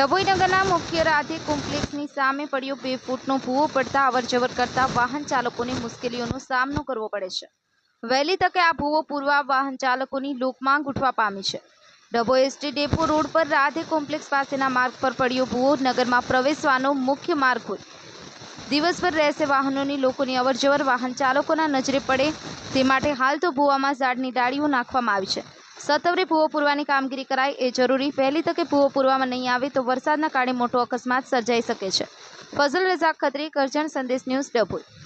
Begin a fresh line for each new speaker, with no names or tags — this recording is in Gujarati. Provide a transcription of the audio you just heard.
રાધે કોમ્પ્લેક્સની સામે પડ્યો બે ફૂટનો ભૂવો પડતા અવરજવર કરતા વાહન ચાલકોને મુશ્કેલીઓનો સામનો કરવો પડે છે. વહેલી તકે આ ભૂવો પૂરવા વાહન ચાલકોની લોકમાંગ ઉઠવા પામી છે. ડભો એસટી ડેપો રોડ પર રાધે કોમ્પ્લેક્સ પાસેના માર્ગ પર પડ્યો ભૂવો નગરમાં પ્રવેશવાનો મુખ્ય માર્ગ હોય. દિવસભર રહેશે વાહનોની, લોકોની અવરજવર વાહન ચાલકોના નજરે પડે. તે માટે હાલ તો ભૂવામાં ઝાડની ડાળીઓ નાખવામાં આવી છે. સત્વરે ભૂવો પૂરવાની કામગીરી કરાય એ જરૂરી. વહેલી તકે ભૂવો પૂરવામાં નહીં આવે તો વરસાદના કારણે મોટો અકસ્માત સર્જાઈ શકે છે. ફઝલ રઝાક ખત્રી, કરજણ સંદેશ ન્યૂઝ ડભોઈ.